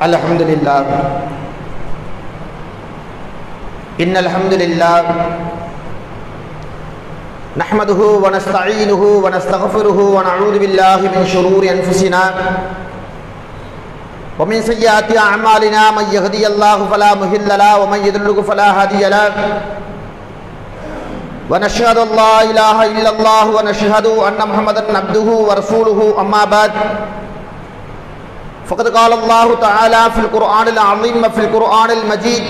الحمد لله إن الحمد لله نحمده ونستعينه ونستغفره ونعوذ بالله من شرور أنفسنا ومن سيئات أعمالنا من يهدي الله فلا مهل له ومن يضلل فلا هادي له. ونشهد أن لا إله إلا الله ونشهد أن محمدا عبده ورسوله. أما بعد فقد قال الله تعالى في القرآن العظيم وفي القرآن المجيد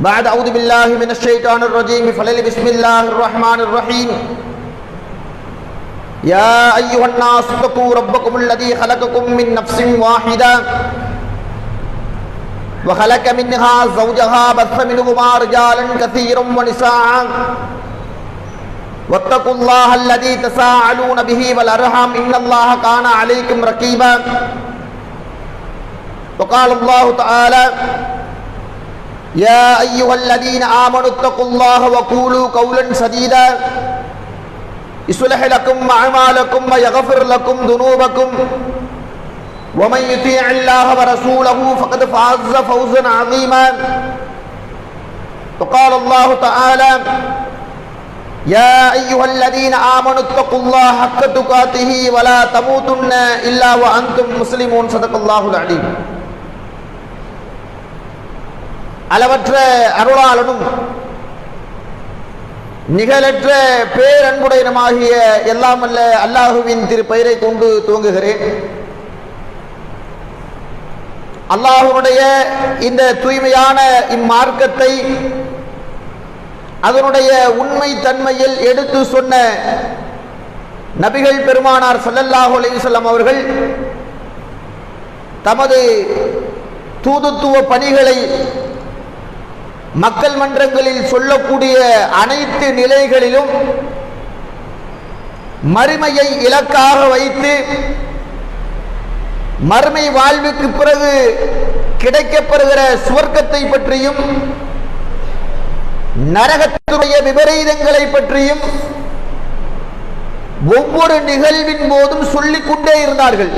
بعد أعوذ بالله من الشيطان الرجيم فلل بسم الله الرحمن الرحيم. يا أيها الناس اتقوا ربكم الذي خلقكم من نفس واحدة وخلق منها زوجها بث منهما رجالا كثيرا ونساء. واتقوا الله الذي تساءلون به والأرحام إن الله كان عليكم رقيبا وقال الله تعالى، يا أيها الذين آمنوا اتقوا الله وقولوا قولا سديدا. يصلح لكم أعمالكم ويغفر لكم ذنوبكم. ومن يطيع الله ورسوله فقد فاز فوزا عظيما. وقال الله تعالى يا أيها الذين آمنوا اتقوا الله حق تقاته ولا تموتن إلا وأنتم مسلمون صدق الله العليم அளவற்ற அருளாளனும் நிகழற்ற பேரன்புடையனமாகிய எல்லாம் அல்ல அல்லாஹுவின் திருப்பெயரை கொண்டு துவங்குகிறேன் அல்லாஹுடைய இந்த தூய்மையான இம்மார்க்கத்தை அதனுடைய உண்மை தன்மையில் எடுத்து சொன்ன நபிகள் பெருமானார் சல்லல்லாஹு அலைவசல்லம் அவர்கள் தமது தூதுத்துவ பணிகளை மக்கள் மன்றங்களில் சொல்லக்கூடிய அனைத்து நிலைகளிலும் மறுமையை இலக்காக வைத்து மறுமை வாழ்வுக்கு பிறகு கிடைக்கப்பெறுகிற சுவர்க்கத்தை பற்றியும் நரகத்துடைய விபரீதங்களை பற்றியும் ஒவ்வொரு நிகழ்வின் போதும் சொல்லிக் கொண்டே இருந்தார்கள்.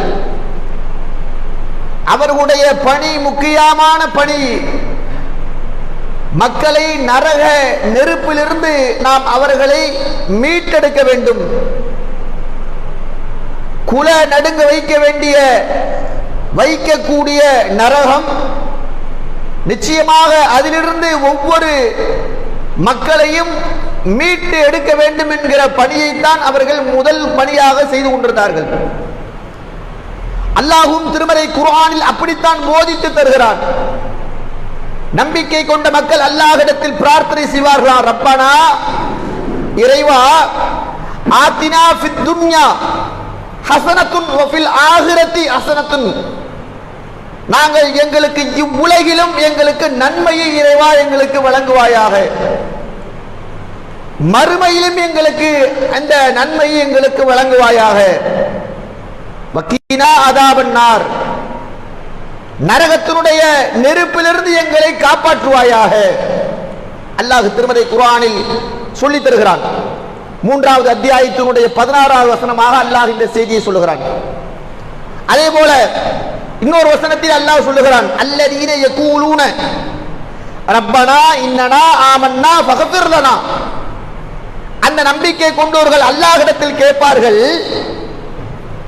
அவர்களுடைய பணி முக்கியமான பணி. மக்களை நரக நெருப்பிலிருந்து நாம் அவர்களை மீட்டெடுக்க வேண்டும். குல நடுங்க வைக்க வேண்டிய வைக்கக்கூடிய நரகம் நிச்சயமாக அதிலிருந்து ஒவ்வொரு மக்களையும் மீட்டு எடுக்க வேண்டும் என்கிற பணியைத்தான் அவர்கள் முதல் பணியாக செய்து கொண்டிருந்தார்கள். அல்லாஹும் திருமலை குர்ஆனில் அப்படித்தான் போதித்து தருகிறான். நம்பிக்கை கொண்ட மக்கள் அல்லாஹிடத்தில் பிரார்த்தனை செய்வார்களா? ரப்பனா இறைவா ஆத்தினா ஃபித் துன்யா ஹசனத்துன் வஃபில் ஆகிரத்தி ஹசனத்துன். நாங்கள் எங்களுக்கு இவ்வுலகிலும் எங்களுக்கு நன்மையை இறைவா எங்களுக்கு வழங்குவாயாக. மறுமையிலும் எங்களுக்கு அந்த நன்மையை எங்களுக்கு வழங்குவாயாக. வக்கீனா அதாபன்னார். நரகத்தினுடைய நெருப்பிலிருந்து எங்களை காப்பாற்றுவாயாக. அல்லாஹ் திருமதை குரானில் சொல்லி தருகிறான். மூன்றாவது அத்தியாயத்தினுடைய பதினாறாவது வசனமாக அல்லாஹ் இந்த செய்தியை சொல்லுகிறான். அதே போல இன்னொரு வசனத்தில் அல்லாஹ் சொல்லுகிறான் அல்லதீன யகூலூன ரப்பனா இன்னனா ஆமன்னா ஃபகஃபிர்லனா அந்த நம்பிக்கை கொண்டவர்கள் அல்லாஹ்விடத்தில் கேட்பார்கள்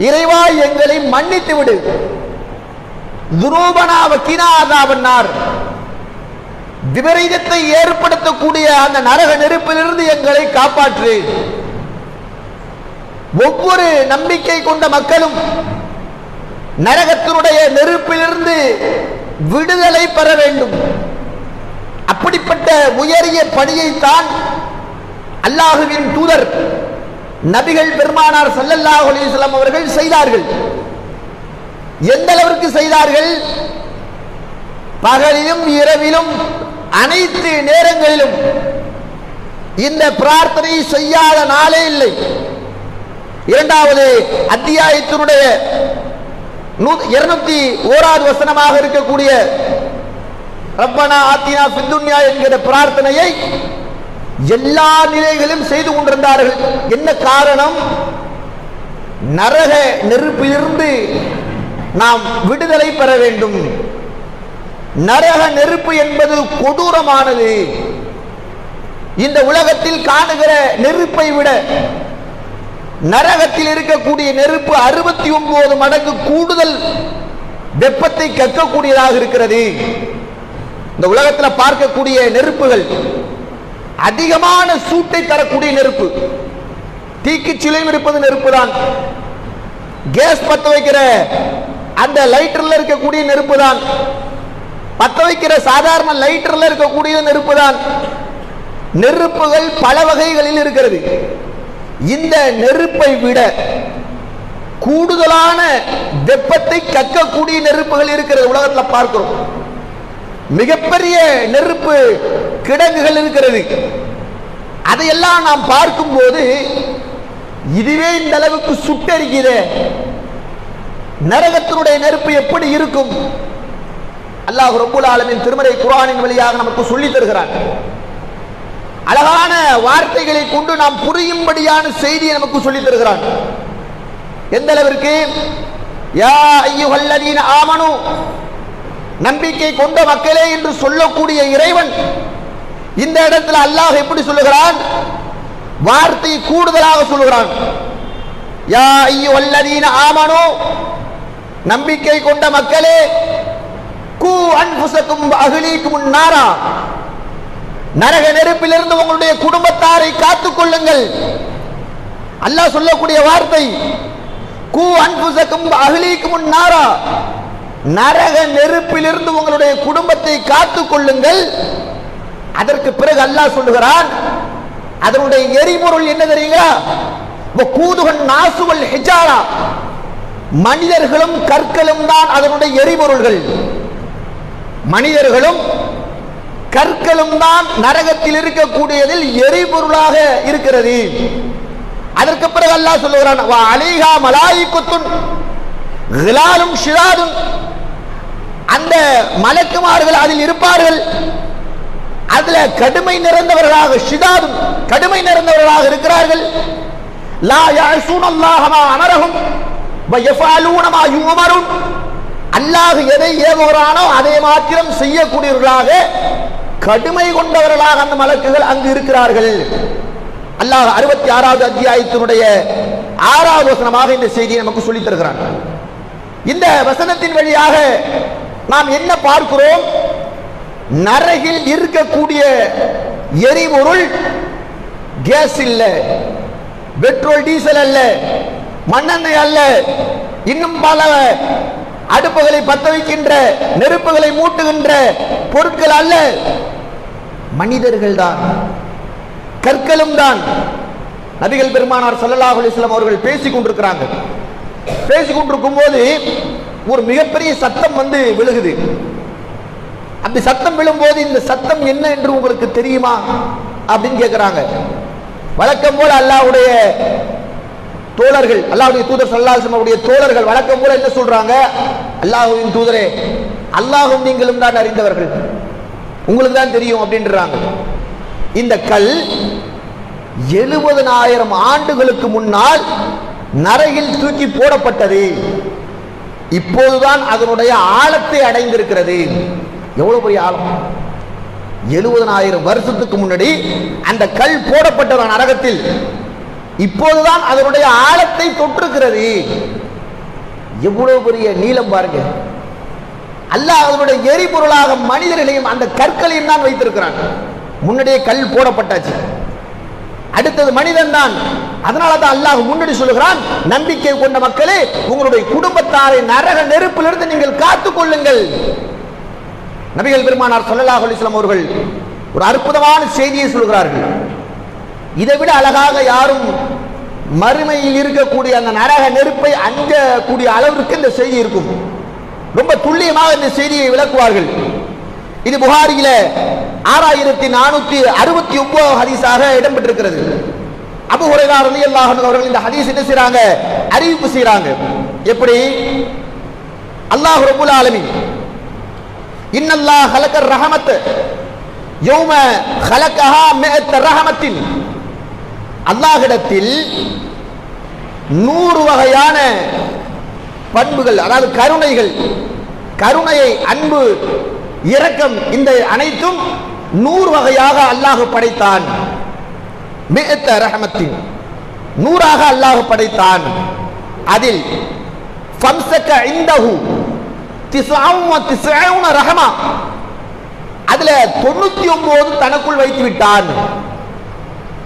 இறைவா எங்களை மன்னித்து விடு துரூபனா வக்கினா அதாவன்னார் விபரீதத்தை ஏற்படுத்தக்கூடிய அந்த நரக நெருப்பிலிருந்து எங்களை காப்பாற்று. ஒவ்வொரு நம்பிக்கை கொண்ட மக்களும் நரகத்தினுடைய நெருப்பிலிருந்து விடுதலை பெற வேண்டும். அப்படிப்பட்ட உயரிய பணியைத்தான் அல்லாஹுவின் தூதர் நபிகள் பெருமானார் சல்லல்லாஹ் அலிஸ்லாம் அவர்கள் செய்தார்கள். எந்த அளவிற்கு செய்தார்கள்? பகலிலும் இரவிலும் அனைத்து நேரங்களிலும். இந்த பிரார்த்தனை செய்யாத நாளே இல்லை. இரண்டாவது அத்தியாயத்தினுடைய இருநூத்தி ஓராது வசனமாக இருக்கக்கூடிய ரப்பனா ஆத்தினா சிந்துன்யா என்கிற பிரார்த்தனையை எல்லா நிலைகளிலும் செய்து கொண்டிருந்தார்கள். என்ன காரணம்? நரக நெருப்பிலிருந்து நாம் விடுதலை பெற வேண்டும். நரக நெருப்பு என்பது கொடூரமானது. இந்த உலகத்தில் காணுகிற நெருப்பை விட நரகத்தில் இருக்கக்கூடிய நெருப்பு அறுபத்தி ஒன்பது மடங்கு கூடுதல் வெப்பத்தை கற்கக்கூடியதாக இருக்கிறது. இந்த உலகத்தில் பார்க்கக்கூடிய நெருப்புகள் அதிகமான சூட்டை தரக்கூடிய நெருப்பு. தீக்கு சிலையும் இருப்பது நெருப்பு தான் கேஸ் பத்த வைக்கிற அந்த லைட்டர்ல இருக்கக்கூடிய நெருப்பு தான் பத்த வைக்கிற சாதாரண லைட்டர்ல இருக்கக்கூடிய நெருப்பு தான் நெருப்புகள் பல வகைகளில் இருக்கிறது. இந்த நெருப்பை விட கூடுதலான வெப்பத்தை கக்கக்கூடிய நெருப்புகள் இருக்கிறது உலகத்தில் பார்க்கிறோம். மிகப்பெரிய நெருப்பு கிடங்குகள் இருக்கிறது. அதையெல்லாம் நாம் பார்க்கும்போது இதுவே இந்த அளவுக்கு சுட்டரிக்குதே நரகத்தினுடைய நெருப்பு எப்படி இருக்கும்? அல்லாஹ் ரப்புல் ஆலமின் திருமறை குரானின் வழியாக நமக்கு சொல்லித் தருகிறான். அழகான வார்த்தைகளை கொண்டு நாம் புரியும்படியான செய்தியை நமக்கு சொல்லித் தருகிறான். எந்த அளவிற்கு? யா ஐயுஹல்லதீன ஆமனு. நம்பிக்கை கொண்ட மக்களே என்று சொல்லக்கூடிய இறைவன் இந்த இடத்துல அல்லாஹ் எப்படி சொல்லுகிறான்? வார்த்தை கூடுதலாக சொல்லுகிறான். யா ஐயுஹல்லதீன ஆமனு. நம்பிக்கை கொண்ட மக்களே கூ அன்புசக்கும் அகிலீக்கும் நாரா. நரக நெருப்பிலிருந்து உங்களுடைய குடும்பத்தாரை காத்துக் கொள்ளுங்கள் அல்லாஹ் சொல்லக்கூடிய வார்த்தை கூ அன்புசக்கும் அகிலீக்கும் நாரா. நரக நெருப்பிலிருந்து உங்களுடைய குடும்பத்தை காத்துக் கொள்ளுங்கள் அதற்கு பிறகு அல்லாஹ் சொல்லுகிறான் அதனுடைய எரிபொருள் என்ன தெரியுங்களா? கூதுகன் நாசுவல் ஹெஜாரா. மனிதர்களும் கற்களும் தான் அதனுடைய எரிபொருள்கள். மனிதர்களும் கற்களும் தான் நரகத்தில் இருக்கக்கூடியதில் எரிபொருளாக இருக்கிறது. அதற்கு பிறகு அல்லாஹ் சொல்லுகிறான் வா அலிஹா மலாயிக்குத்துன் கிலாலும் அந்த மலக்குமார்கள் அதில் இருப்பார்கள். அதுல கடுமை நிறைந்தவர்களாக ஷிதாதும் கடுமை நிறைந்தவர்களாக இருக்கிறார்கள். லா யாசூன் அல்லாஹமா அமரகும் வயஃபாலூன மா அல்லாஹ் எதை ஏவுகிறானோ அதை மாத்திரம் செய்யக்கூடியவர்களாக கடுமை கொண்டவர்களாக அந்த மலக்குகள் அங்கு இருக்கிறார்கள். அல்லாஹ் அறுபத்தி ஆறாவது அத்தியாயத்தினுடைய ஆறாவது வசனமாக இந்த செய்தியை நமக்கு சொல்லித் தருகிறான். இந்த வசனத்தின் வழியாக நாம் என்ன பார்க்கிறோம்? நரகில் இருக்கக்கூடிய எரிபொருள் கேஸ் இல்ல பெட்ரோல் டீசல் அல்ல மண்ணெண்ணெய் அல்ல இன்னும் பல அடுப்புகளை பத்த வைக்கின்ற நெருப்புகளை மூட்டுகின்ற பொருட்கள் அல்ல. மனிதர்கள் தான் கற்களும் தான். நபிகள் பெருமானார் சல்லல்லாஹ் அலிஸ்லாம் அவர்கள் பேசிக் கொண்டிருக்கிறாங்க. பேசிக் கொண்டிருக்கும் போது ஒரு மிகப்பெரிய சத்தம் வந்து விழுகுது. அப்படி சத்தம் விழும்போது இந்த சத்தம் என்ன என்று உங்களுக்கு தெரியுமா? அப்படின்னு கேட்கிறாங்க வழக்கம் போல அல்லாஹ்வுடைய தோழர்கள் அல்லாஹ்வுடைய தூதர் ஸல்லல்லாஹு அவருடைய தோழர்கள் வழக்கம் போல என்ன சொல்றாங்க? அல்லாஹுவின் தூதரே அல்லாஹும் நீங்களும் தான் அறிந்தவர்கள். உங்களுக்கு தான் தெரியும் அப்படின்றாங்க. இந்த கல் எழுபதனாயிரம் ஆண்டுகளுக்கு முன்னால் நரையில் தூக்கி போடப்பட்டது. இப்போதுதான் அதனுடைய ஆழத்தை அடைந்திருக்கிறது. எவ்வளவு பெரிய ஆழம்? எழுபதனாயிரம் வருஷத்துக்கு முன்னாடி அந்த கல் போடப்பட்டதான் நரகத்தில் இப்போதுதான் அதனுடைய ஆழத்தை தொற்றுகிறது எவ்வளவு பெரிய நீளம் பாருங்க. அல்லாஹ் அதனுடைய எரிபொருளாக மனிதர்களையும் அந்த கற்களையும் தான் வைத்திருக்கிறான். முன்னாடியே கல் போடப்பட்டாச்சு. அடுத்தது மனிதன் தான். அதனால தான் அல்லாஹ் முன்னாடி சொல்லுகிறான் நம்பிக்கை கொண்ட மக்களே உங்களுடைய குடும்பத்தாரை நரக நெருப்பிலிருந்து நீங்கள் காத்துக் கொள்ளுங்கள். நபிகள் பெருமானார் சொல்லலாஹ் அலிஸ்லாம் அவர்கள் ஒரு அற்புதமான செய்தியை சொல்கிறார்கள் இதை விட அழகாக யாரும் மறுமையில் இருக்கக்கூடிய அந்த நரக நெருப்பை அஞ்சக்கூடிய அளவிற்கு இந்த செய்தி இருக்கும். ரொம்ப துல்லியமாக இந்த செய்தியை விளக்குவார்கள். இது புகாரியில ஆறாயிரத்தி நானூத்தி அறுபத்தி ஒன்பது ஹதீஸாக இடம்பெற்றிருக்கிறது. அபு ஹுரைரா ரலியல்லாஹு அவர்கள் இந்த ஹதீஸ் என்ன செய்றாங்க? அறிவிப்பு செய்றாங்க. எப்படி? அல்லாஹ் ரபுல் ஆலமீன் இன்னல்லாஹ் ஹலக்கர் ரஹமத் யௌம ஹலக்கஹா மிஅத் ரஹமத்தின் அல்லாஹிடத்தில் நூறு வகையான பண்புகள் அதாவது கருணைகள் கருணையை அன்பு இரக்கம் இந்த அனைத்தும் நூறு வகையாக அல்லாஹ் படைத்தான். மிகத்த ரஹமத்தின். நூறாக அல்லாஹ் படைத்தான். அதில் ஃபம்சக இந்தஹு திஸ்ஆவும் வ திஸ்ஆவுன ரஹமா. அதுல தொண்ணூத்தி ஒன்பது தனக்குள் வைத்து விட்டான்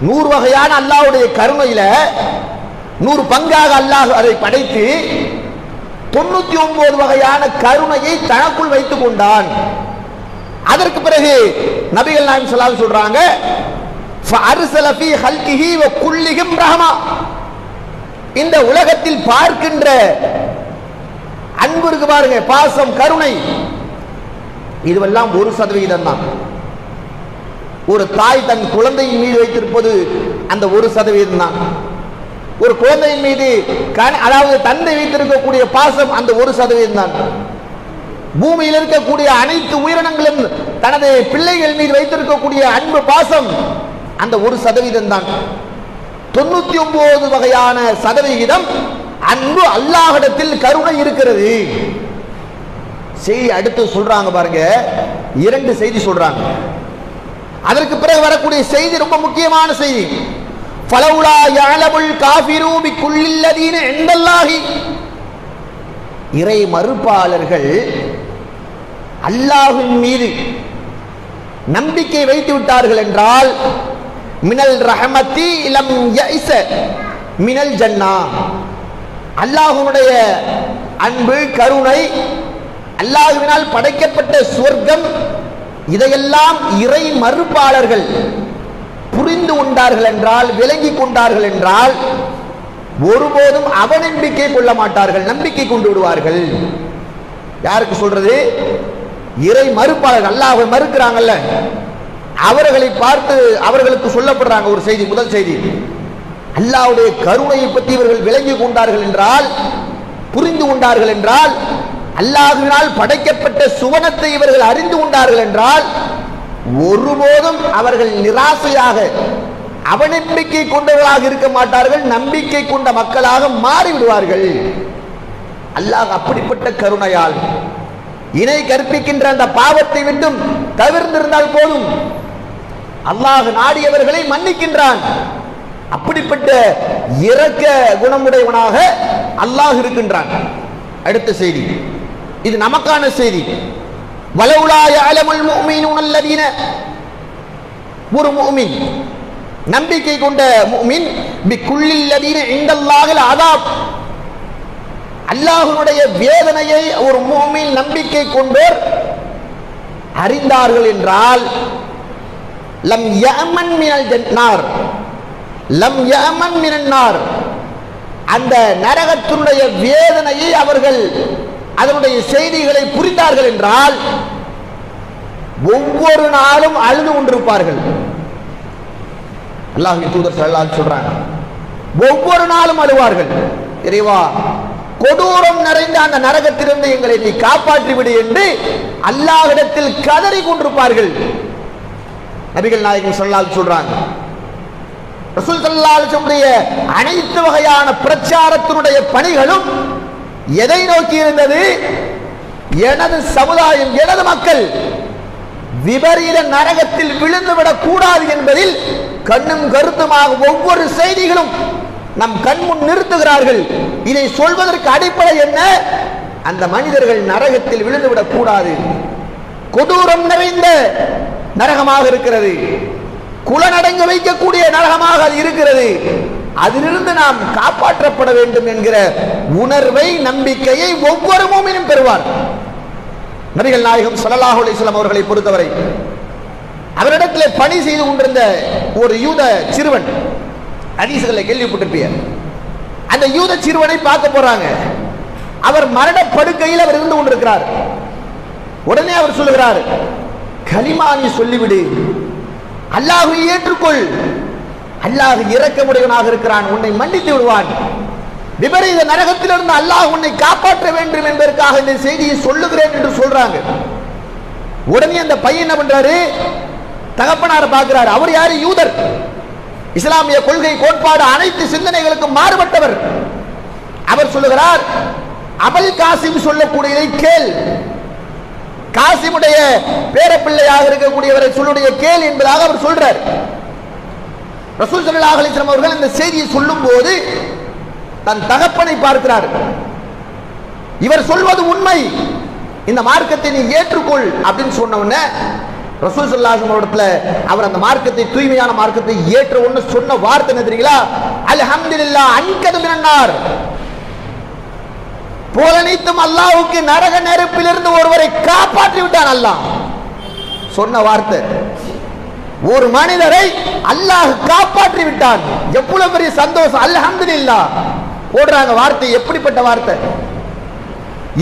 நூறு வகையான அல்லாவுடைய கருணையில நூறு பங்காக அல்லாஹ் அதை படைத்து தொண்ணூத்தி ஒன்பது வகையான கருணையை தனக்குள் வைத்துக் கொண்டான். அதற்கு பிறகு நபிகள் நாயம் சொல்லாது சொல்றாங்க இந்த உலகத்தில் பார்க்கின்ற அன்பு இருக்கு பாருங்க பாசம் கருணை இதுவெல்லாம் ஒரு சதவிகிதம் தான் ஒரு தாய் தன் குழந்தையின் மீது வைத்திருப்பது அந்த ஒரு சதவீதம் தான். ஒரு குழந்தையின் மீது அதாவது தந்தை வைத்திருக்கக்கூடிய பாசம் அந்த ஒரு சதவீதம் தான். பூமியில் இருக்கக்கூடிய அனைத்து உயிரினங்களும் தனது பிள்ளைகள் மீது வைத்திருக்கக்கூடிய அன்பு பாசம் அந்த ஒரு சதவீதம் தான். தொண்ணூத்தி ஒன்பது வகையான சதவிகிதம் அன்பு அல்லாஹிடத்தில் கருணை இருக்கிறது. செய்தி அடுத்து சொல்றாங்க பாருங்க. இரண்டு செய்தி சொல்றாங்க. அதற்கு பிறகு வரக்கூடிய செய்தி ரொம்ப முக்கியமான செய்தி. பலவுலா யாலமுல் காஃபிரு பிக்குல்லில்லதீன இறை மறுப்பாளர்கள் அல்லாஹின் மீது நம்பிக்கை வைத்து விட்டார்கள் என்றால் மினல் ரஹமத்தி இலம் மினல் ஜன்னா. அல்லாஹுனுடைய அன்பு கருணை அல்லாஹுவினால் படைக்கப்பட்ட சுவர்க்கம் இதையெல்லாம் இறை மறுப்பாளர்கள் புரிந்து கொண்டார்கள் என்றால் விளங்கி கொண்டார்கள் என்றால் ஒருபோதும் அவநம்பிக்கை கொள்ள மாட்டார்கள் நம்பிக்கை கொண்டு விடுவார்கள். யாருக்கு சொல்றது? இறை மறுப்பாளர்கள் அல்லாஹ் மறுக்கிறாங்கல்ல. அவர்களை பார்த்து அவர்களுக்கு சொல்லப்படுறாங்க ஒரு செய்தி முதல் செய்தி. அல்லாவுடைய கருணையை பற்றி இவர்கள் விளங்கி கொண்டார்கள் என்றால் புரிந்து கொண்டார்கள் என்றால் அல்லாஹுவினால் படைக்கப்பட்ட சுவனத்தை இவர்கள் அறிந்து கொண்டார்கள் என்றால் ஒருபோதும் அவர்கள் நிராசையாக அவநம்பிக்கை கொண்டவர்களாக இருக்க மாட்டார்கள் நம்பிக்கை கொண்ட மக்களாக மாறிவிடுவார்கள். அல்லாஹ் அப்படிப்பட்ட கருணையால் இணை கற்பிக்கின்ற அந்த பாவத்தை விட்டும் தவிர்ந்திருந்தால் போதும். அல்லாஹ் நாடியவர்களை மன்னிக்கின்றான். அப்படிப்பட்ட இறக்க குணமுடையவனாக அல்லாஹ் இருக்கின்றான். அடுத்த செய்தி. இது நமக்கான செய்தி. வலவுலாய அலமுல் முஃமினூன ஒரு முஃமின் நம்பிக்கை கொண்ட முஃமின் பிக்குல்லில் லதீன இந்தல்லாஹில் அதாப். அல்லாஹ்வுடைய வேதனையை ஒரு முஃமின் நம்பிக்கை கொண்டோர் அறிந்தார்கள் என்றால் லம் யமன் மினல் ஜன்னார். லம் யமன் மினன்னார். அந்த நரகத்தினுடைய வேதனையை அவர்கள் அதனுடைய செய்திகளை புரிந்தார்கள் என்றால் ஒவ்வொரு நாளும் அழுது கொண்டிருப்பார்கள். அல்லாஹ் தூதர் ஸல்லல்லாஹு சொல்றாங்க ஒவ்வொரு நாளும் அழுவார்கள். இறைவா கொடூரம் நிறைந்த அந்த நரகத்திலிருந்து எங்களை நீ காப்பாற்றி விடு என்று அல்லாஹிடத்தில் கதறி கொண்டிருப்பார்கள். நபிகள் நாயகம் சொல்லால் சொல்றாங்க ரசூல் அனைத்து வகையான பிரச்சாரத்தினுடைய பணிகளும் எதை நோக்கி இருந்தது எனது சமுதாயம் எனது மக்கள் விபரீத நரகத்தில் விழுந்துவிடக் கூடாது என்பதில் கண்ணும் கருத்துமாக ஒவ்வொரு செய்திகளும் நம் கண்முன் நிறுத்துகிறார்கள். இதை சொல்வதற்கு அடிப்படை என்ன? அந்த மனிதர்கள் நரகத்தில் விழுந்துவிடக் கூடாது. கொடூரம் நிறைந்த நரகமாக இருக்கிறது. குலநடங்க வைக்கக்கூடிய நரகமாக அது இருக்கிறது. அதிலிருந்து நாம் காப்பாற்றப்பட வேண்டும் என்கிற உணர்வை நம்பிக்கையை ஒவ்வொரு மூமினும் பெறுவார். நபிகள் நாயகம் ஸல்லல்லாஹு அலைஹி அவர்களை பொறுத்தவரை அவரிடத்தில் பணி செய்து கொண்டிருந்த ஒரு யூத சிறுவன் ஹதீஸ்களை கேள்விப்பட்டிருப்பீங்க அந்த யூத சிறுவனை பார்க்க போறாங்க. அவர் மரண படுக்கையில் அவர் இருந்து கொண்டிருக்கிறார். உடனே அவர் சொல்லுகிறார் கலிமா சொல்லிவிடு. அல்லாஹ்வை ஏற்றுக்கொள். அல்லாஹ் இறக்கமுடையவனாக இருக்கிறான் உன்னை மன்னித்து விடுவான். விபரீத நரகத்திலிருந்து அல்லாஹ் உன்னை காப்பாற்ற வேண்டும் என்பதற்காக இந்த செய்தியை சொல்லுகிறேன் என்று சொல்றாங்க. உடனே அந்த பையன் என்ன பண்றாரு? தகப்பனார் பார்க்கிறார் அவர் யாரு? யூதர். இஸ்லாமிய கொள்கை கோட்பாடு அனைத்து சிந்தனைகளுக்கும் மாறுபட்டவர். அவர் சொல்லுகிறார் அபல் காசிம் சொல்லக்கூடியதை கேள். காசிமுடைய பேரப்பிள்ளையாக இருக்கக்கூடியவரை சொல்லுடைய கேள் என்பதாக அவர் சொல்றார். ரசூல் சல்லா அலிஸ்லாம் அவர்கள் அந்த செய்தியை சொல்லும் போது தன் தகப்பனை பார்க்கிறார். இவர் சொல்வது உண்மை. இந்த மார்க்கத்தை நீ ஏற்றுக்கொள் அப்படின்னு சொன்ன உடனே ரசூல் ஸல்லல்லாஹு அலைஹி இடத்துல அவர் அந்த மார்க்கத்தை தூய்மையான மார்க்கத்தை ஏற்ற ஒண்ணு சொன்ன வார்த்தை என்ன தெரியுங்களா? அல்ஹம்துலில்லாஹ் அன்கது மினன்னார். புலனைத்தும் அல்லாஹ்வுக்கு நரக நெருப்பிலிருந்து ஒருவரை காப்பாற்றி விட்டான் அல்லாஹ். சொன்ன வார்த்தை. ஒரு மனிதரை அல்லாஹ் காப்பாற்றி விட்டான். எவ்வளவு பெரிய சந்தோஷம். அல்ஹம்துலில்லாஹ் போடுறாங்க வார்த்தை எப்படிப்பட்ட வார்த்தை?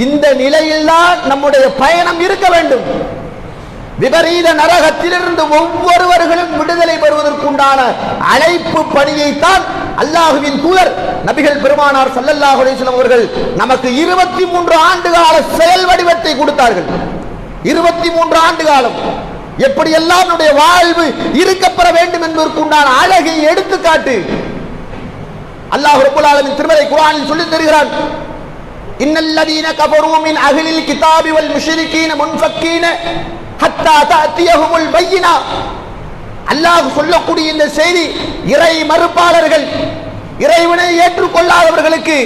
இந்த நிலையில்தான் நம்முடைய பயணம் இருக்க வேண்டும். விபரீத நரகத்திலிருந்து ஒவ்வொருவர்களும் விடுதலை பெறுவதற்குண்டான அழைப்பு பணியைத்தான் அல்லாஹுவின் தூதர் நபிகள் பெருமானார் சல்லல்லாஹு அலைஹி அவர்கள் நமக்கு இருபத்தி மூன்று ஆண்டு கால செயல் வடிவத்தை கொடுத்தார்கள். இருபத்தி மூன்று ஆண்டு காலம் எப்படியெல்லாம் நம்முடைய வாழ்வு இருக்கப்பெற வேண்டும் என்பதற்குண்டான அழகை எடுத்துக்காட்டு. அல்லாஹ் ரப்பல் ஆலமீன் திருமலை குரானில் சொல்லி தருகிறான். இன்னல்லதீன கபரூமின் அகிலில் கிதாபி வல் முஷ்ரிகீன முன்ஃபக்கீன ஹத்தா தஅத்தியஹுமுல் பையினா. அல்லாஹ் சொல்லக்கூடிய இந்த செய்தி இறை மறுப்பாளர்கள் இறைவனை ஏற்றுக்கொள்ளாதவர்களுக்கு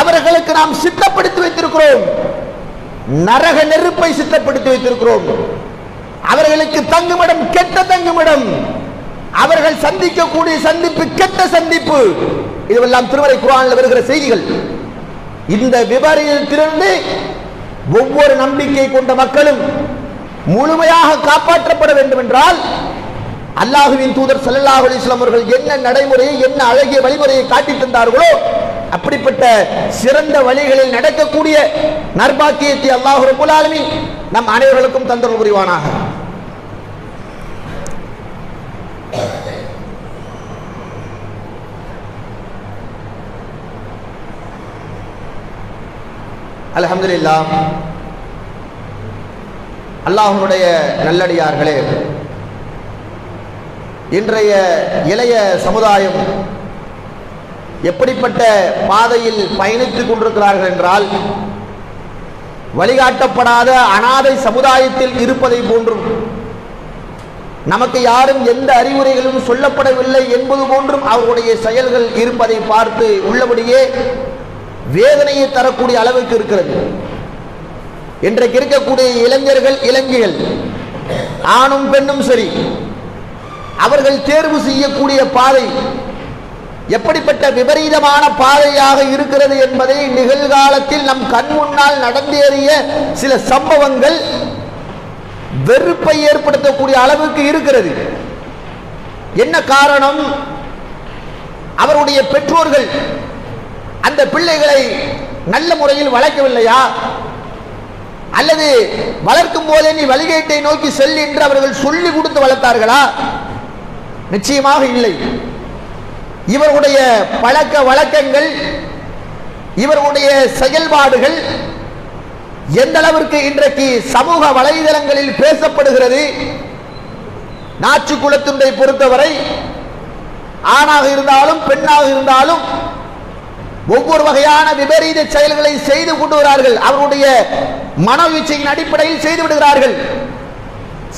அவர்களுக்கு நாம் சித்தப்படுத்தி வைத்திருக்கிறோம். நரக நெருப்பை சித்தப்படுத்தி வைத்திருக்கிறோம். அவர்களுக்கு தங்குமிடம் கெட்ட தங்குமிடம். அவர்கள் சந்திக்கக்கூடிய சந்திப்பு கெட்ட சந்திப்பு. இதுவெல்லாம் திருமலை குரானில் வருகிற செய்திகள். இந்த விபரீதத்திலிருந்து ஒவ்வொரு நம்பிக்கை கொண்ட மக்களும் முழுமையாக காப்பாற்றப்பட வேண்டும் என்றால் அல்லாஹுவின் தூதர் சல்லாஹ் அலிஸ்லாம் அவர்கள் என்ன நடைமுறையை என்ன அழகிய வழிமுறையை காட்டி தந்தார்களோ அப்படிப்பட்ட சிறந்த வழிகளில் நடக்கக்கூடிய நற்பாக்கியத்தை அல்லாஹ் ரபுல் நம் அனைவர்களுக்கும் தந்தருள் புரிவானாக. அலமதுல்லா அல்லாஹனுடைய நல்லடியார்களே இன்றைய இளைய சமுதாயம் எப்படிப்பட்ட பாதையில் பயணித்துக் கொண்டிருக்கிறார்கள் என்றால் வழிகாட்டப்படாத அனாதை சமுதாயத்தில் இருப்பதை போன்றும் நமக்கு யாரும் எந்த அறிவுரைகளும் சொல்லப்படவில்லை என்பது போன்றும் அவர்களுடைய செயல்கள் இருப்பதை பார்த்து உள்ளபடியே வேதனையை தரக்கூடிய அளவுக்கு இருக்கிறது. இன்றைக்கு இருக்கக்கூடிய இளைஞர்கள் இளைஞர்கள் ஆணும் பெண்ணும் சரி அவர்கள் தேர்வு செய்யக்கூடிய பாதை எப்படிப்பட்ட விபரீதமான பாதையாக இருக்கிறது என்பதை நிகழ்காலத்தில் நம் கண் முன்னால் நடந்தேறிய சில சம்பவங்கள் வெறுப்பை ஏற்படுத்தக்கூடிய அளவுக்கு இருக்கிறது. என்ன காரணம்? அவருடைய பெற்றோர்கள் அந்த பிள்ளைகளை நல்ல முறையில் வளர்க்கவில்லையா? அல்லது வளர்க்கும் போதே நீ வழிகேட்டை நோக்கி செல் என்று அவர்கள் சொல்லி கொடுத்து வளர்த்தார்களா? நிச்சயமாக இல்லை. இவர்களுடைய பழக்க வழக்கங்கள் இவர்களுடைய செயல்பாடுகள் எந்த அளவிற்கு இன்றைக்கு சமூக வலைதளங்களில் பேசப்படுகிறது? நாச்சு குலத்தினை பொறுத்தவரை ஆணாக இருந்தாலும் பெண்ணாக இருந்தாலும் ஒவ்வொரு வகையான விபரீத செயல்களை செய்து கொண்டு வரார்கள். அவருடைய மனவீச்சையின் அடிப்படையில் செய்து விடுகிறார்கள்.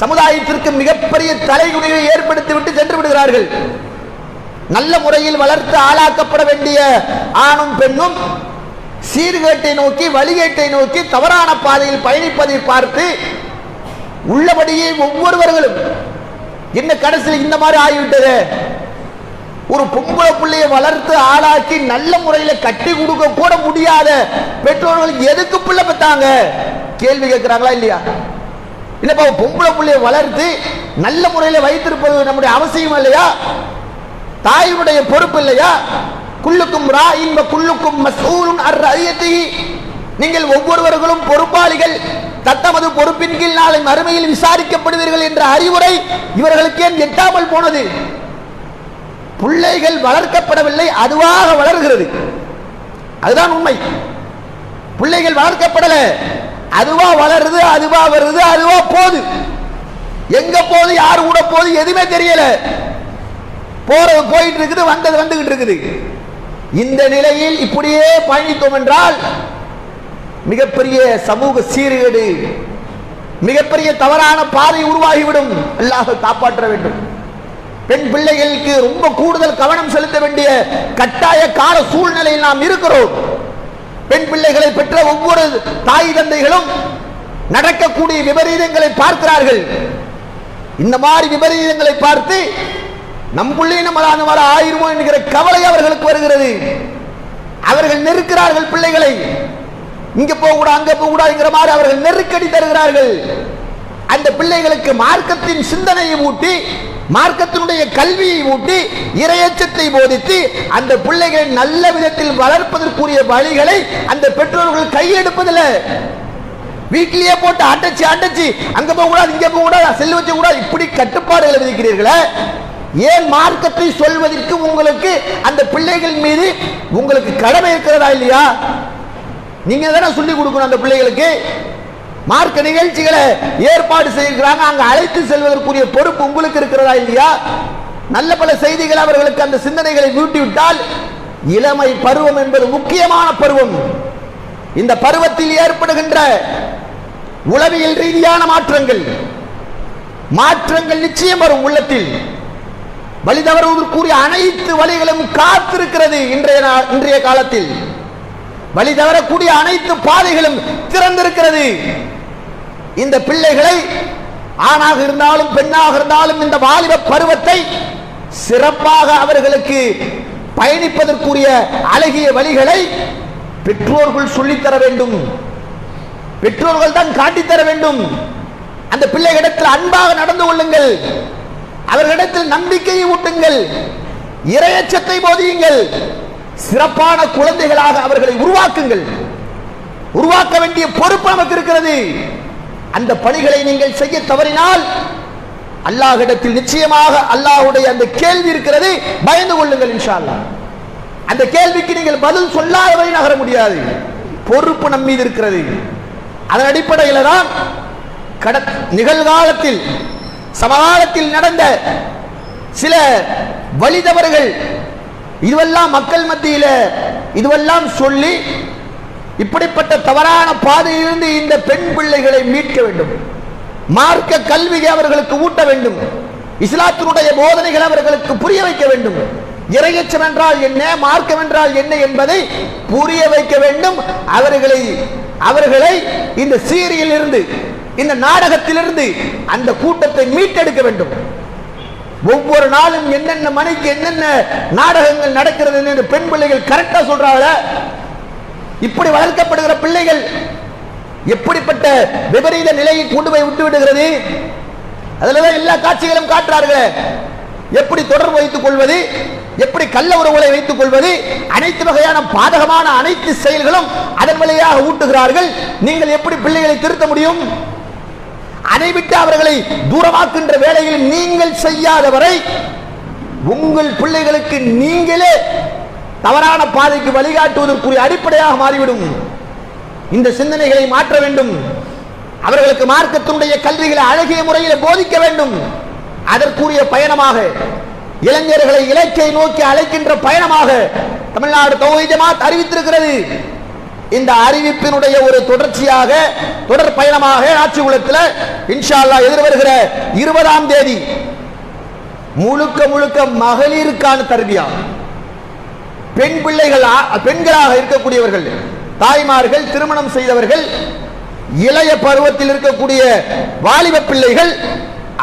சமுதாயத்திற்கு மிகப்பெரிய தலைகுனிவை ஏற்படுத்திவிட்டு சென்று விடுகிறார்கள். நல்ல முறையில் வளர்த்து ஆளாக்கப்பட வேண்டிய ஆணும் பெண்ணும் சீர்கேட்டை நோக்கி வழிகேட்டை நோக்கி தவறான பாதையில் பயணிப்பதை பார்த்து உள்ளபடியே ஒவ்வொருவர்களும் என்ன கடைசியில் இந்த மாதிரி ஆகிவிட்டது? ஒரு பொம்பளை பிள்ளைய வளர்த்து ஆளாக்கி நல்ல முறையில கட்டி கொடுக்க கூட முடியாத பெற்றோர்கள் எதுக்கு பிள்ளை பெற்றாங்க கேள்வி கேட்கிறாங்களா இல்லையா? இல்லப்பா பொம்பளை பிள்ளைய வளர்த்து நல்ல முறையில வைத்திருப்பது நம்முடைய அவசியம் இல்லையா? தாயினுடைய பொறுப்பு இல்லையா? குள்ளுக்கும் ரா இன்ப குள்ளுக்கும் மசூலும் அரியத்தை நீங்கள் ஒவ்வொருவர்களும் பொறுப்பாளிகள். தத்தமது பொறுப்பின் கீழ் நாளை மறுமையில் விசாரிக்கப்படுவீர்கள் என்ற அறிவுரை இவர்களுக்கு ஏன் எட்டாமல் போனது. பிள்ளைகள் வளர்க்கப்படவில்லை அதுவாக வளர்கிறது. அதுதான் உண்மை. பிள்ளைகள் வளர்க்கப்படல. அதுவா வளருது அதுவா வருது அதுவா போகுது. எங்க போகுது யார் கூட போகுது எதுவுமே தெரியல. போறது போயிட்டு இருக்குது வந்தது வந்துகிட்டு இருக்குது. இந்த நிலையில் இப்படியே பயணித்தோம் என்றால் மிகப்பெரிய சமூக சீர்கேடு மிகப்பெரிய தவறான பாதை உருவாகிவிடும். அல்லாஹ் காப்பாற்ற வேண்டும். பெண் பிள்ளைகளுக்கு ரொம்ப கூடுதல் கவனம் செலுத்த வேண்டிய கட்டாய கால சூழ்நிலையில் நாம் இருக்கிறோம். பெண் பிள்ளைகளை பெற்ற ஒவ்வொரு தாய் தந்தைகளும் நடக்கக்கூடிய விபரீதங்களை பார்க்கிறார்கள். இந்த மாதிரி விபரீதங்களை பார்த்து நம் பிள்ளை நம்மள அந்த மாதிரி ஆயிருமோ என்கிற கவலை அவர்களுக்கு வருகிறது. அவர்கள் நெருக்கிறார்கள் பிள்ளைகளை. இங்க போக கூடாது அங்க போக கூடாதுங்கிற மாதிரி அவர்கள் நெருக்கடி தருகிறார்கள். அந்த பிள்ளைகளுக்கு மார்க்கத்தின் சிந்தனையை ஊட்டி மார்க்கத்தினுடைய கல்வியை ஊட்டி இரையச்சத்தை போதித்து அந்த பிள்ளைகளை நல்ல விதத்தில் வளர்ப்பதற்குரிய வழிகளை அந்த பெற்றோர்கள் கையெடுப்பதில்லை. வீட்டிலேயே போட்டு அடைச்சு அடைச்சு அங்க போக கூடாது இங்க போக கூடாது செல் வச்ச கூடாது இப்படி கட்டுப்பாடுகளை விதிக்கிறீர்களே? ஏன் மார்க்கத்தை சொல்வதற்கு உங்களுக்கு அந்த பிள்ளைகள் மீது உங்களுக்கு கடமை இருக்கிறதா இல்லையா? நீங்க தானே சொல்லி கொடுக்கணும் அந்த பிள்ளைகளுக்கு? மார்க்க நிகழ்ச்சிகளை ஏற்பாடு செய்கிறாங்க. அங்க அழைத்து செல்வதற்குரிய பொறுப்பு உங்களுக்கு இருக்கிறதா இல்லையா? நல்ல பல செய்திகள் அவர்களுக்கு அந்த சிந்தனைகளை ஊட்டிவிட்டால் இளமை பருவம் என்பது முக்கியமான பருவம். இந்த பருவத்தில் ஏற்படுகின்ற உளவியல் ரீதியான மாற்றங்கள் மாற்றங்கள் நிச்சயம் வரும் உள்ளத்தில். வழிதவறுவதற்குரிய அனைத்து வழிகளும் காத்திருக்கிறது இன்றைய நா- இன்றைய காலத்தில். வழி தவறக்கூடிய அனைத்து பாதைகளும் திறந்திருக்கிறது. இந்த பிள்ளைகளை ஆணாக இருந்தாலும் பெண்ணாக இருந்தாலும் இந்த வாலிப பருவத்தை சிறப்பாக அவர்களுக்கு பயணிப்பதற்குரிய அழகிய வழிகளை பெற்றோர்கள் சொல்லித்தர வேண்டும். பெற்றோர்கள் தான் காட்டித்தர வேண்டும். அந்த பிள்ளைகளிடத்தில் அன்பாக நடந்து கொள்ளுங்கள். அவர்களிடத்தில் நம்பிக்கையை ஊட்டுங்கள். இரையச்சத்தை போதியுங்கள். சிறப்பான குழந்தைகளாக அவர்களை உருவாக்குங்கள். உருவாக்க வேண்டிய பொறுப்பு நமக்கு இருக்கிறது. அந்த பணிகளை நீங்கள் செய்ய தவறினால் அல்லாஹிடத்தில் நிச்சயமாக அல்லாஹுடைய அந்த கேள்வி இருக்கிறது பயந்து கொள்ளுங்கள் இன்ஷா அந்த கேள்விக்கு நீங்கள் பதில் சொல்லாதவரை நகர முடியாது. பொறுப்பு நம் மீது இருக்கிறது. அதன் அடிப்படையில் தான் கட நிகழ்காலத்தில் சமகாலத்தில் நடந்த சில வழிதவர்கள் இதுவெல்லாம் மக்கள் மத்தியில் இதுவெல்லாம் சொல்லி இப்படிப்பட்ட தவறான பாதையிலிருந்து இந்த பெண் பிள்ளைகளை மீட்க வேண்டும். மார்க்க கல்வியை அவர்களுக்கு ஊட்ட வேண்டும். இஸ்லாத்தினுடைய போதனைகள் அவர்களுக்கு புரிய வைக்க வேண்டும். இறையச்சம் என்றால் என்ன மார்க்கம் என்றால் என்ன என்பதை புரிய வைக்க வேண்டும். அவர்களை அவர்களை இந்த சீரியல் இருந்து இந்த நாடகத்திலிருந்து அந்த கூட்டத்தை மீட்டெடுக்க வேண்டும். ஒவ்வொரு நாளும் என்னென்ன மணிக்கு என்னென்ன நாடகங்கள் நடக்கிறது என்று பெண் பிள்ளைகள் கரெக்டா சொல்றாங்கள? இப்படி வளர்க்கப்படுகிற பிள்ளைகள் எப்படிப்பட்ட விபரீத நிலையை கொண்டு போய் விட்டு விடுகிறது? அதுலதான் எல்லா காட்சிகளும் காட்டுறார்கள். எப்படி தொடர்பு வைத்துக் கொள்வது? எப்படி கள்ள உறவுகளை வைத்துக் கொள்வது? அனைத்து வகையான பாதகமான அனைத்து செயல்களும் அதன் வழியாக ஊட்டுகிறார்கள். நீங்கள் எப்படி பிள்ளைகளை திருத்த முடியும்? அதை விட்டு அவர்களை தூரமாக்குகின்ற வேலையில் நீங்கள் செய்யாதவரை உங்கள் பிள்ளைகளுக்கு நீங்களே தவறான பாதைக்கு வழிகாட்டுவதற்குரிய அடிப்படையாக மாறிவிடும். இந்த சிந்தனைகளை மாற்ற வேண்டும். அவர்களுக்கு மார்க்கத்தினுடைய கல்விகளை அழகிய முறையில் போதிக்க வேண்டும். அதற்குரிய பயணமாக இளைஞர்களை இலக்கை நோக்கி அழைக்கின்ற பயணமாக தமிழ்நாடு தொகுதிஜமாத் அறிவித்திருக்கிறது. இந்த அறிவிப்பினுடைய ஒரு தொடர்ச்சியாக தொடர் பயணமாக ஆட்சி குளத்தில் இன்ஷா எதிர்வருகிற இருபதாம் தேதி முழுக்க முழுக்க மகளிருக்கான தர்பியா. பெண் பிள்ளைகள் பெண்களாக இருக்கக்கூடியவர்கள் தாய்மார்கள் திருமணம் செய்தவர்கள் இளைய பருவத்தில் இருக்கக்கூடிய வாலிப பிள்ளைகள்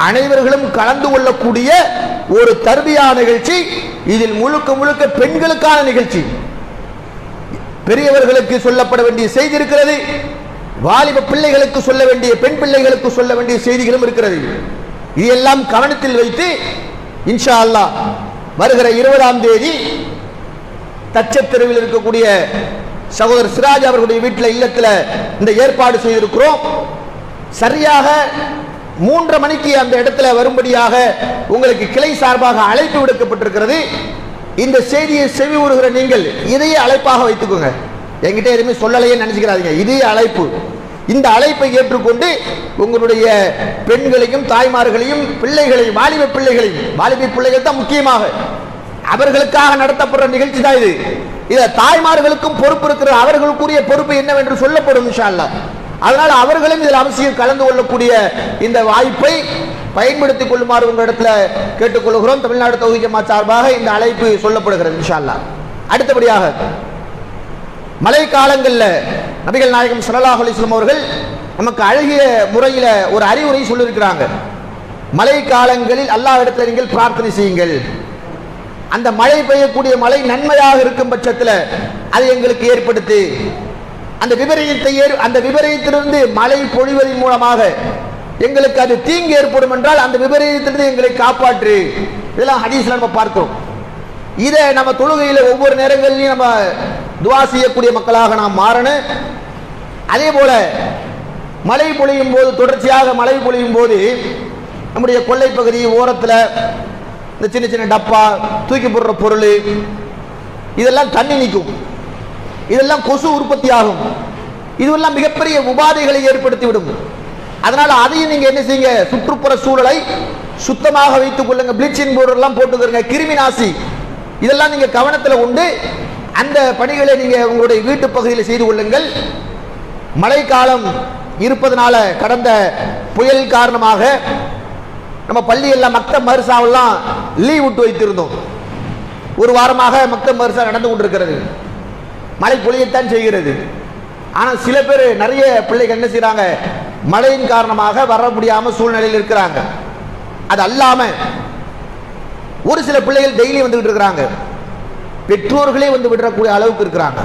அனைவர்களும் கலந்து கொள்ளக்கூடிய ஒரு தர்பியா நிகழ்ச்சி. இதில் முழுக்க முழுக்க பெண்களுக்கான நிகழ்ச்சி. பெரியவர்களுக்கு சொல்லப்பட வேண்டிய செய்தி இருக்கிறது. வாலிப பிள்ளைகளுக்கு சொல்ல வேண்டிய பெண் பிள்ளைகளுக்கு சொல்ல வேண்டிய செய்திகளும் இருக்கிறது. இதையெல்லாம் கவனத்தில் வைத்து இன்ஷா அல்லாஹ் வருகிற இருபதாம் தேதி தச்சத்தெருவில் இருக்கக்கூடிய சகோதரர் சிராஜ் அவர்களுடைய வீட்டில் இல்லத்தில் இந்த ஏற்பாடு செய்திருக்கிறோம். சரியாக மூன்று மணிக்கு அந்த இடத்துல வரும்படியாக உங்களுக்கு கிளை சார்பாக அழைப்பு விடுக்கப்பட்டிருக்கிறது. இந்த செய்தியை செவி உறுகிற நீங்கள் இதையே அழைப்பாக வைத்துக்கோங்க. என்கிட்ட எதுவுமே சொல்லலையே நினைச்சுக்கிறாதீங்க. இதே அழைப்பு. இந்த அழைப்பை ஏற்றுக்கொண்டு உங்களுடைய பெண்களையும் தாய்மார்களையும் பிள்ளைகளையும் வாலிப பிள்ளைகளையும் வாலிப பிள்ளைகள் தான் முக்கியமாக அவர்களுக்காக நடத்தப்படுற நிகழ்ச்சி தான் இது. இத தாய்மார்களுக்கும் பொறுப்பு இருக்கிற அவர்களுக்குரிய பொறுப்பு என்னவென்று சொல்லப்படும் இன்ஷா அதனால் அவர்களும் இதில் அவசியம் கலந்து கொள்ளக்கூடிய இந்த வாய்ப்பை பயன்படுத்திக் கொள்ளுமாறு உங்களிடத்துல கேட்டுக்கொள்கிறோம். தமிழ்நாடு தொகுதி ஜமாத் சார்பாக இந்த அழைப்பு சொல்லப்படுகிறது இன்ஷால்லா அடுத்தபடியாக மழை காலங்களில் நபிகள் நாயகம் ஸல்லல்லாஹு அலைஹி அவர்கள் நமக்கு அழகிய முறையில் ஒரு அறிவுரை சொல்லியிருக்கிறாங்க. மழை காலங்களில் அல்லாஹ் இடத்துல நீங்கள் பிரார்த்தனை செய்யுங்கள். அந்த மழை பெய்யக்கூடிய மழை நன்மையாக இருக்கும் பட்சத்தில் அது எங்களுக்கு ஏற்படுத்து. அந்த விபரீதத்தை ஏற் அந்த விபரீதத்திலிருந்து மழை பொழிவதன் மூலமாக எங்களுக்கு அது தீங்கு ஏற்படும் என்றால் அந்த விபரீதத்திலிருந்து எங்களை காப்பாற்று. இதெல்லாம் ஹதீஸ்ல நம்ம பார்க்கிறோம். இதை நம்ம தொழுகையில் ஒவ்வொரு நேரங்களிலும் நம்ம துவா செய்யக்கூடிய மக்களாக நாம் மாறணும். அதே போல மழை பொழியும் போது தொடர்ச்சியாக மழை பொழியும் போது நம்முடைய கொல்லை பகுதி ஓரத்தில் இந்த சின்ன சின்ன டப்பா தூக்கி போடுற பொருள் இதெல்லாம் தண்ணி நிற்கும் இதெல்லாம் கொசு உற்பத்தி ஆகும் இதுவெல்லாம் மிகப்பெரிய உபாதைகளை ஏற்படுத்தி விடும் அதனால அதையும் நீங்க என்ன செய்யுங்க? சுற்றுப்புற சூழலை சுத்தமாக வைத்துக் கொள்ளுங்க. ப்ளீச்சிங் பவுடர் எல்லாம் போட்டுக்கிறங்க கிருமி நாசி. இதெல்லாம் நீங்க கவனத்தில் உண்டு அந்த பணிகளை நீங்க உங்களுடைய வீட்டு பகுதியில் செய்து கொள்ளுங்கள். மழைக்காலம் இருப்பதனால கடந்த புயல் காரணமாக நம்ம பள்ளியெல்லாம் மக்த மருசாவெல்லாம் லீவ் விட்டு வைத்திருந்தோம். ஒரு வாரமாக மக்த மருசா நடந்து கொண்டிருக்கிறது. மழை பொழியத்தான் செய்கிறது. ஆனால் சில பேர் நிறைய பிள்ளைகள் என்ன செய்கிறாங்க மழையின் காரணமாக வர முடியாம சூழ்நிலையில் இருக்கிறாங்க. அது அல்லாமல் ஒரு சில பிள்ளைகள் டெய்லி வந்துகிட்டு இருக்கிறாங்க. பெற்றோர்களே வந்து விடுறக்கூடிய அளவுக்கு இருக்கிறாங்க.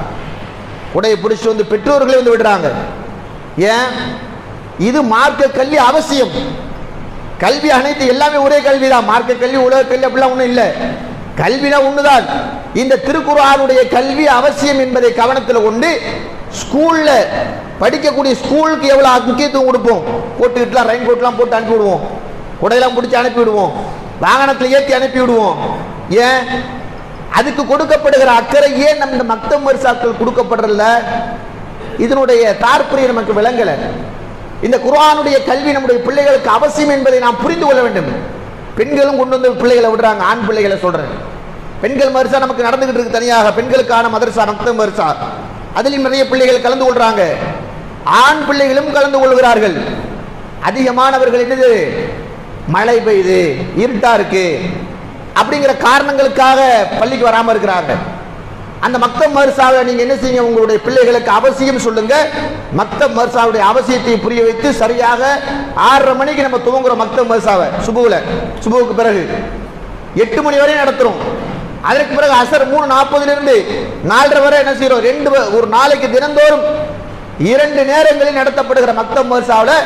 உடையை பிடிச்சிட்டு வந்து பெற்றோர்களே வந்து விடுறாங்க. ஏன்? இது மார்க்க கல்வி அவசியம். கல்வி அனைத்து எல்லாமே ஒரே கல்வி தான் மார்க்க கல்வி உலக கல்வி அப்படிலாம் ஒன்றும் இல்லை. கல்வினா ஒண்ணுதான். இந்த திருக்குறானுடைய கல்வி அவசியம் என்பதை கவனத்தில் கொண்டு ஸ்கூல்ல படிக்கக்கூடிய ஸ்கூலுக்கு எவ்வளோ முக்கியத்துவம் கொடுப்போம்? போட்டுக்கிட்டுலாம் ரெயின் கோட்லாம் போட்டு அனுப்பிவிடுவோம். குடையெல்லாம் பிடிச்சி அனுப்பிவிடுவோம். வாகனத்தில் ஏற்றி அனுப்பிவிடுவோம். ஏன்? அதுக்கு கொடுக்கப்படுகிற அக்கறை ஏன் நம்ம மக்தம் மரிசாக்கள் கொடுக்கப்படுறதில்ல இதனுடைய தாற்பயம் நமக்கு விளங்கலை. இந்த குர்ஆனுடைய கல்வி நம்முடைய பிள்ளைகளுக்கு அவசியம் என்பதை நாம் புரிந்து கொள்ள வேண்டும். பெண்களும் கொண்டு வந்து பிள்ளைகளை விடுறாங்க. ஆண் பிள்ளைகளை சொல்றேன். பெண்கள் மரிசா நமக்கு நடந்துகிட்டு இருக்கு தனியாக. பெண்களுக்கான மதரசா மக்தம் மரிசா அதிலும் நிறைய பிள்ளைகள் கலந்து கொள்றாங்க. ஆண் பிள்ளைகளும் கலந்து கொள்கிறார்கள். அதிகமானவர்கள் என்னது? மழை பெய்யுது இருட்டா இருக்கு. அப்படிங்கிற காரணங்களுக்காக பள்ளிக்கு வராமல் இருக்கிறாங்க. அந்த மக்தம் மர்சாவை நீங்க என்ன செய்யுங்க? உங்களுடைய பிள்ளைகளுக்கு அவசியம் சொல்லுங்க. மக்தம் மர்சாவுடைய அவசியத்தை புரிய வைத்து சரியாக ஆறரை மணிக்கு நம்ம துவங்குறோம் மக்தம் மர்சாவை. சுபுவில். சுபுவுக்கு பிறகு. எட்டு மணி வரை நடத்துறோம். அதற்கு பிறகு அசர் மூணு நாற்பதுல இருந்து நாலரை வரை என்ன செய்யறோம் ரெண்டு வ- ஒரு நாளைக்கு தினந்தோறும் இரண்டு நேரங்களில் நடத்தப்படுகிற மக்தம் மர்சாவில்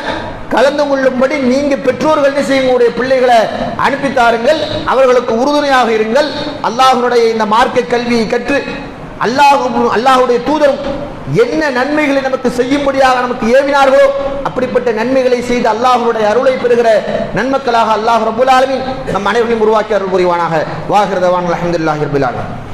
கலந்து கொள்ளும்படி நீங்க பெற்றோர்கள் என்ன செய்யுங்க? உங்களுடைய பிள்ளைகளை அனுப்பி தாருங்கள். அவர்களுக்கு உறுதுணையாக இருங்கள். அல்லாஹனுடைய இந்த மார்க்க கல்வியை கற்று அல்லாஹ் அல்லாஹுடைய தூதரும் என்ன நன்மைகளை நமக்கு செய்யும்படியாக நமக்கு ஏவினார்களோ அப்படிப்பட்ட நன்மைகளை செய்து அல்லாஹ்வுடைய அருளை பெறுகிற நன்மக்களாக அல்லாஹ் ரபுல் ஆலமின் நம் அனைவரையும் உருவாக்கி அருள் புரிவானாக. வாகிருதவான் அலமதுல்லாஹி